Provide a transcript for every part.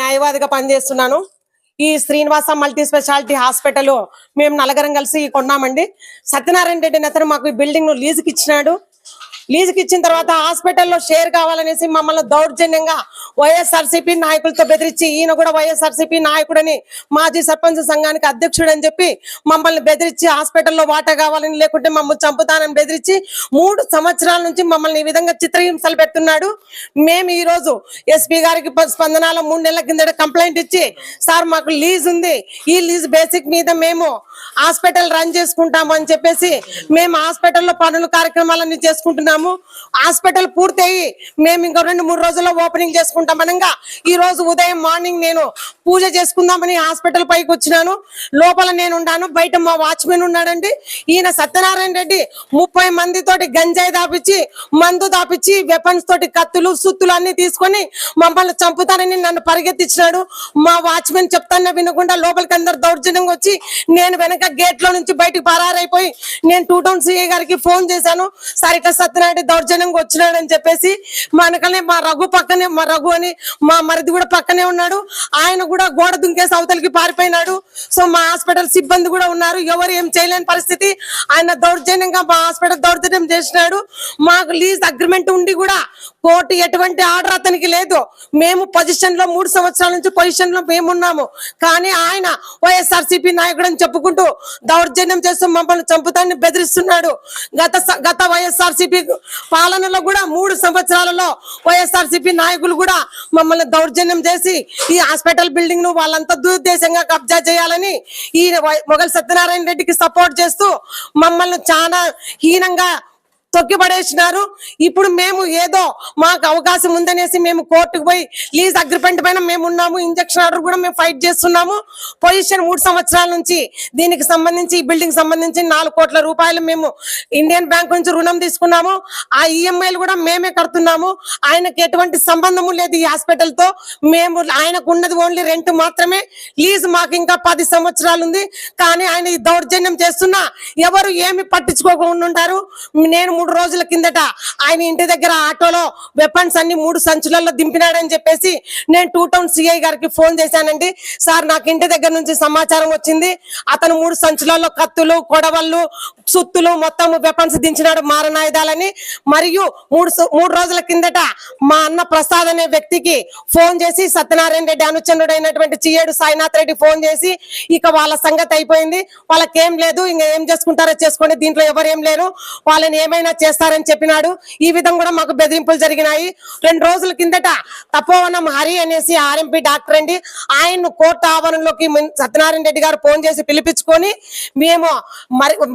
న్యాయవాదిగా పనిచేస్తున్నాను. ఈ శ్రీనివాస మల్టీ స్పెషాలిటీ హాస్పిటల్ మేము నలుగురం కలిసి కొన్నామండి. సత్యనారాయణ రెడ్డి అతను మాకు ఈ బిల్డింగ్ లీజుకి ఇచ్చినాడు లీజుకి ఇచ్చిన తర్వాత హాస్పిటల్లో షేర్ కావాలనేసి మమ్మల్ని దౌర్జన్యంగా వైఎస్ఆర్సీపీ నాయకులతో బెదిరించి ఈయన కూడా వైఎస్ఆర్సీపీ నాయకుడని మాజీ సర్పంచ్ సంఘానికి అధ్యక్షుడు అని చెప్పి మమ్మల్ని బెదిరించి హాస్పిటల్లో వాటా కావాలని లేకుంటే మమ్మల్ని చంపుతానని బెదిరించి మూడు సంవత్సరాల నుంచి మమ్మల్ని ఈ విధంగా చిత్రహింసలు పెడుతున్నాడు. మేము ఈ రోజు ఎస్పీ గారికి స్పందనాల మూడు నెలల కిందట కంప్లైంట్ ఇచ్చి సార్ మాకు లీజ్ ఉంది. ఈ లీజ్ బేసిక్ మీద మేము హాస్పిటల్ రన్ చేసుకుంటాము అని చెప్పేసి మేము హాస్పిటల్లో పనులు కార్యక్రమాలన్నీ చేసుకుంటున్నాము. హాస్పిటల్ పూర్తయి. మేము ఇంకో రెండు మూడు రోజుల్లో ఓపెనింగ్ చేసుకుంటాం అనగా. ఈ రోజు ఉదయం మార్నింగ్ నేను పూజ చేసుకుందామని హాస్పిటల్ పైకి వచ్చినాను. లోపల నేను ఉన్నాను. బయట మా వాచ్మెన్ ఉన్నాడండి. ఈయన సత్యనారాయణ రెడ్డి ముప్పై మంది తోటి గంజాయి దాపిచ్చి మందు దాపిచ్చి వెపన్స్ తోటి కత్తులు సుత్తులు అన్ని తీసుకొని మమ్మల్ని చంపుతారని నన్ను పరిగెత్తించినాడు మా వాచ్మెన్ చెప్తానే వినకుండా లోపలికి అందరు దౌర్జన్యంగా వచ్చి నేను వెనక గేట్లో నుంచి బయటకు పరారైపోయి నేను టూ టౌన్ సిఐ గారికి ఫోన్ చేశాను. సరిగ్గా సత్యనారాయణ వచ్చినాడు దౌర్జన్యంగా వచ్చినాడు అని చెప్పేసి మనకనే వెనకనే మా రఘు పక్కనే మా రఘు అని మా మరిది కూడా పక్కనే ఉన్నాడు. ఆయన కూడా గోడ దుంకేసి అవతలికి పారిపోయినాడు. సో మా హాస్పిటల్ సిబ్బంది కూడా ఉన్నారు. ఎవరు ఏం చేయలేని పరిస్థితి. ఆయన దౌర్జన్యంగా మా హాస్పిటల్ దౌర్జన్యం చేసినాడు. మాకు లీజ్ అగ్రిమెంట్ ఉండి కూడా కోర్టు ఎటువంటి ఆర్డర్ అతనికి లేదు. మేము పొజిషన్లో మూడు సంవత్సరాల నుంచి పొజిషన్లో మేమున్నాము కానీ ఆయన వైఎస్ఆర్సీపీ నాయకుడు అని చెప్పుకుంటూ దౌర్జన్యం చేస్తూ మమ్మల్ని చంపుతాన్ని బెదిరిస్తున్నాడు. గత స- గత వైఎస్ఆర్సీపీ పాలనలో కూడా మూడు సంవత్సరాలలో వైఎస్ఆర్సీపీ నాయకులు కూడా మమ్మల్ని దౌర్జన్యం చేసి ఈ హాస్పిటల్ బిల్డింగ్ను వాళ్ళంతా దురుద్దేశంగా కబ్జా చేయాలని ఈ మొగల్ సత్యనారాయణ రెడ్డికి సపోర్ట్ చేస్తూ మమ్మల్ని చాలా హీనంగా తొక్కిపడేసినారు. ఇప్పుడు మేము ఏదో మాకు అవకాశం ఉందనేసి మేము కోర్టుకు పోయి లీజ్ అగ్రిమెంట్ పైన మేము ఉన్నాము ఇంజక్షన్ ఆర్డర్ కూడా మేము ఫైట్ చేస్తున్నాము. పొజిషన్ మూడు సంవత్సరాల నుంచి దీనికి సంబంధించి ఈ బిల్డింగ్ సంబంధించి నాలుగు కోట్ల రూపాయలు మేము ఇండియన్ బ్యాంక్ నుంచి రుణం తీసుకున్నాము. ఆ ఈఎంఐలు కూడా మేమే కడుతున్నాము. ఆయనకి ఎటువంటి సంబంధము లేదు ఈ హాస్పిటల్తో. మేము ఆయనకు ఉన్నది ఓన్లీ రెంట్ మాత్రమే. లీజ్ మాకు ఇంకా పది సంవత్సరాలు ఉంది. కానీ ఆయన ఈ దౌర్జన్యం చేస్తున్నా ఎవరు ఏమి పట్టించుకోకుండా ఉంటారు నేను మూడు రోజుల కిందట ఆయన ఇంటి దగ్గర ఆటోలో వెపన్స్ అన్ని మూడు సంచులలో దింపినాడని చెప్పేసి నేను టూ టౌన్ సిఐ గారికి ఫోన్ చేశానండి. సార్ నాకు ఇంటి దగ్గర నుంచి సమాచారం వచ్చింది. అతను మూడు సంచులలో కత్తులు కొడవళ్ళు సుత్తులు మొత్తం వెపన్స్ దించినాడు మారణాయుధాలని. మరియు మూడు మూడు రోజుల కిందట మా అన్న ప్రసాద్ అనే వ్యక్తికి ఫోన్ చేసి సత్యనారాయణ రెడ్డి అనుచనుడు అయినటువంటి చియేడు సాయినాథ్ రెడ్డి ఫోన్ చేసి ఇక వాళ్ళ సంగతి అయిపోయింది. వాళ్ళకేం లేదు ఇంకా ఏం చేసుకుంటారో చేసుకోండి. దీంట్లో ఎవరేం లేరు. వాళ్ళని ఏమైనా చేస్తారని చెప్పినాడు. ఈ విధంగా కూడా మాకు బెదిరింపులు జరిగినాయి. రెండు రోజుల కిందట తపోవనం హరి అనేసి ఆర్ఎంపీ డాక్టర్ అండి ఆయన్ను కోర్టు ఆవరణలోకి సత్యనారాయణ రెడ్డి గారు ఫోన్ చేసి పిలిపించుకొని మేము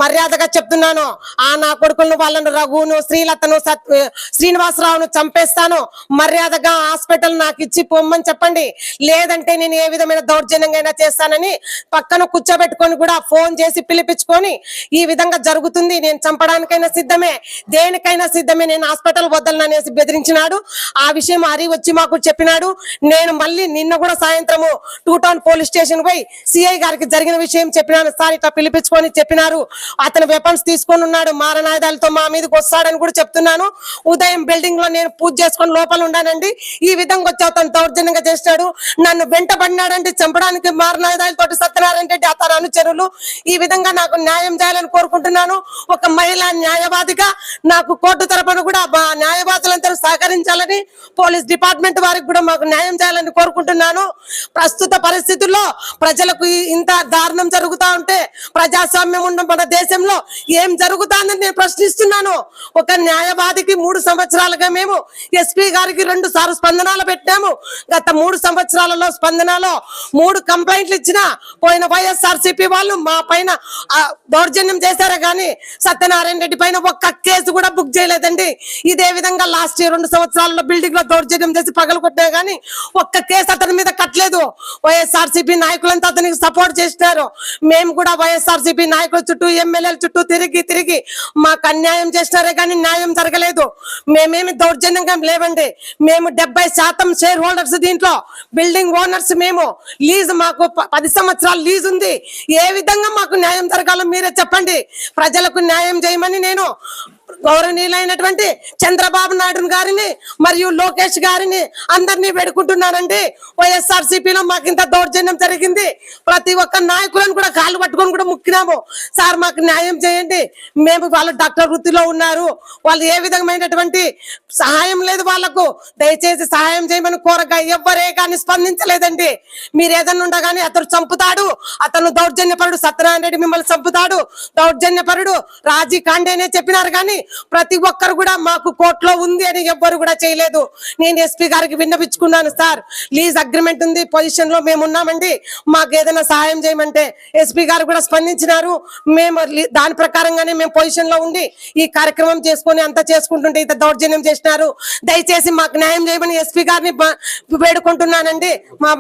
మర్యాదగా చెప్తున్నాను. ఆ నా కొడుకులను వాళ్ళను రఘును శ్రీలతను సత్ శ్రీనివాసరావును చంపేస్తాను. మర్యాదగా హాస్పిటల్ నాకు ఇచ్చి పొమ్మని చెప్పండి. లేదంటే నేను ఏ విధమైన దౌర్జన్యంగా అయినా చేస్తానని పక్కన కూర్చోబెట్టుకొని కూడా ఫోన్ చేసి పిలిపించుకొని ఈ విధంగా జరుగుతుంది. నేను చంపడానికైనా సిద్ధమే. దేనికైనా సిద్ధమే. నేను హాస్పిటల్ వద్దలను అనేసి బెదిరించినాడు. ఆ విషయం హరి వచ్చి మాకు చెప్పినాడు. నేను మళ్ళీ నిన్న కూడా సాయంత్రము టూ టౌన్ పోలీస్ స్టేషన్ పోయి సిఐ గారికి జరిగిన విషయం చెప్పినాను. సార్ ఇట్లా పిలిపించుకొని చెప్పినారు. అతను వెపన్స్ తీసుకొని ఉన్నాడు. మారణాయుధాలతో మా మీదకి వస్తాడని కూడా చెప్తున్నాను. ఉదయం బిల్డింగ్లో నేను పూజ చేసుకొని లోపల ఉన్నానండి ఈ విధంగా వచ్చి అతను దౌర్జన్యంగా చేస్తాడు నన్ను వెంటబడినాడంటే చంపడానికి మారణాయుధాలతో సత్యనారాయణ రెడ్డి అతను అనుచరులు. ఈ విధంగా నాకు న్యాయం చేయాలని కోరుకుంటున్నాను. ఒక మహిళా న్యాయవాదిగా నాకు కోర్టు తరపున కూడా మా న్యాయవాదులందరూ సహకరించాలని పోలీస్ డిపార్ట్మెంట్ వారికి కూడా మాకు న్యాయం చేయాలని కోరుకుంటున్నాను. ప్రస్తుత పరిస్థితుల్లో ప్రజలకు ఇంత దారుణం జరుగుతా ఉంటే ప్రజాస్వామ్యం ఉన్న మన దేశంలో ఏం జరుగుతుందని నేను ప్రశ్నిస్తున్నాను. ఒక న్యాయవాదికి మూడు సంవత్సరాలుగా మేము ఎస్పీ గారికి రెండు సార్లు స్పందనాలు పెట్టాము. గత మూడు సంవత్సరాలలో స్పందనలో మూడు కంప్లైంట్లు ఇచ్చిన పోయిన వైఎస్ఆర్సీపీ వాళ్ళు మా పైన దౌర్జన్యం చేశారే కానీ సత్యనారాయణ రెడ్డి పైన ఒక్క కేసు కూడా బుక్ చేయలేదండి. ఇదే విధంగా లాస్ట్ ఇయర్ రెండు సంవత్సరాల్లో బిల్డింగ్లో దౌర్జన్యం చేసి పగలు కొట్టే గానీ ఒక్క కేసు అతను లేదు. వైఎస్ఆర్సీపీ నాయకులంతా అతనికి సపోర్ట్ చేసినారు. మేము కూడా వైఎస్ఆర్సీపీ నాయకుల చుట్టూ ఎమ్మెల్యేల చుట్టూ తిరిగి తిరిగి మాకు అన్యాయం చేసినారే కానీ న్యాయం జరగలేదు. మేమేమి దౌర్జన్యంగా లేవండి. మేము డెబ్బై శాతం షేర్ హోల్డర్స్ దీంట్లో. బిల్డింగ్ ఓనర్స్ మేము. లీజ్ మాకు ప- పది సంవత్సరాలు లీజ్ ఉంది. ఏ విధంగా మాకు న్యాయం జరగాలో మీరే చెప్పండి. ప్రజలకు న్యాయం చేయమని నేను గౌరవనీయులైనటువంటి చంద్రబాబు నాయుడు గారిని మరియు లోకేష్ గారిని అందరినీ వేడుకుంటున్నానండి. వైఎస్ఆర్ సిపిలో మాకు ఇంత దౌర్జన్యం జరిగింది. ప్రతి ఒక్క నాయకులను కూడా కాళ్ళు పట్టుకొని కూడా ముక్కినాము. సార్ మాకు న్యాయం చేయండి. మేము వాళ్ళు డాక్టర్ వృత్తిలో ఉన్నారు. వాళ్ళు ఏ విధమైనటువంటి సహాయం లేదు వాళ్ళకు. దయచేసి సహాయం చేయమని కోరగా ఎవ్వరే కానీ స్పందించలేదండి. మీరు ఏదన్నా ఉండగానే అతను చంపుతాడు. అతను దౌర్జన్యపరుడు సత్యనారాయణ రెడ్డి మిమ్మల్ని చంపుతాడు. దౌర్జన్యపరుడు రాజీ కాండేనే చెప్పినారు కానీ ప్రతి ఒక్కరు కూడా మాకు కోర్టులో ఉంది అని ఎవ్వరు కూడా చేయలేదు. నేను ఎస్పీ గారికి విన్నపించుకున్నాను సార్. లీజ్ అగ్రిమెంట్ ఉంది పొజిషన్లో మేము ఉన్నామండి. మాకు ఏదైనా సహాయం చేయమంటే ఎస్పీ గారు కూడా స్పందించినారు. మేము దాని ప్రకారంగానే మేము పొజిషన్లో ఉండి ఈ కార్యక్రమం చేసుకొని అంతా చేసుకుంటుంటే ఇంత దౌర్జన్యం చేసినారు. దయచేసి మాకు న్యాయం చేయమని ఎస్పీ గారిని వేడుకుంటున్నానండి. మా